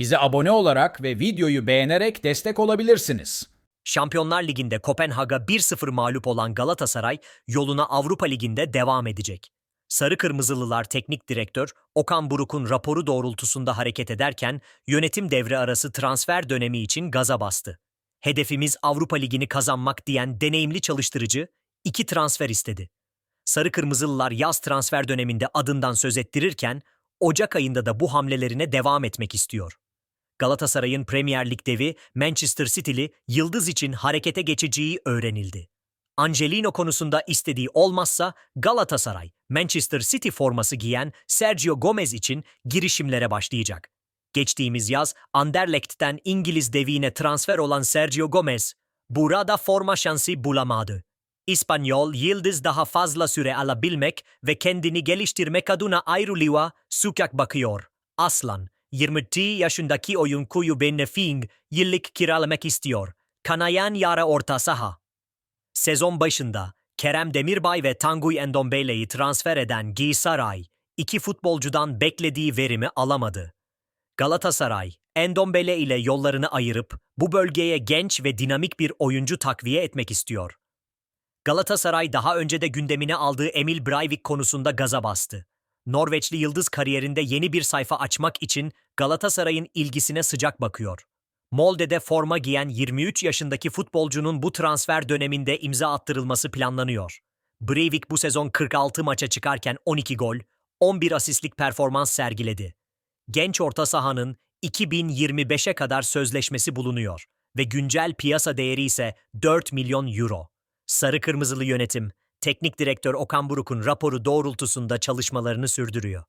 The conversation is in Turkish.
Bize abone olarak ve videoyu beğenerek destek olabilirsiniz. Şampiyonlar Ligi'nde Kopenhag'a 1-0 mağlup olan Galatasaray yoluna Avrupa Ligi'nde devam edecek. Sarı Kırmızılılar Teknik Direktör Okan Buruk'un raporu doğrultusunda hareket ederken yönetim devre arası transfer dönemi için gaza bastı. Hedefimiz Avrupa Ligi'ni kazanmak diyen deneyimli çalıştırıcı iki transfer istedi. Sarı Kırmızılılar yaz transfer döneminde adından söz ettirirken Ocak ayında da bu hamlelerine devam etmek istiyor. Galatasaray'ın Premier Lig devi Manchester City'li Yıldız için harekete geçeceği öğrenildi. Angelino konusunda istediği olmazsa Galatasaray, Manchester City forması giyen Sergio Gomez için girişimlere başlayacak. Geçtiğimiz yaz Anderlecht'ten İngiliz devine transfer olan Sergio Gomez, burada forma şansı bulamadı. İspanyol Yıldız daha fazla süre alabilmek ve kendini geliştirmek adına ayrılığa sukak bakıyor. Aslan, 22 yaşındaki oyuncuyu Benfica yıllık kiralamak istiyor. Kanayan yara orta saha. Sezon başında Kerem Demirbay ve Tanguy Endombele'yi transfer eden Galatasaray, iki futbolcudan beklediği verimi alamadı. Galatasaray, Endombele ile yollarını ayırıp bu bölgeye genç ve dinamik bir oyuncu takviye etmek istiyor. Galatasaray daha önce de gündemine aldığı Emil Breivik konusunda gaza bastı. Norveçli yıldız kariyerinde yeni bir sayfa açmak için Galatasaray'ın ilgisine sıcak bakıyor. Molde'de forma giyen 23 yaşındaki futbolcunun bu transfer döneminde imza attırılması planlanıyor. Breivik bu sezon 46 maça çıkarken 12 gol, 11 asistlik performans sergiledi. Genç orta sahanın 2025'e kadar sözleşmesi bulunuyor ve güncel piyasa değeri ise 4 milyon euro. Sarı Kırmızılı yönetim, teknik direktör Okan Buruk'un raporu doğrultusunda çalışmalarını sürdürüyor.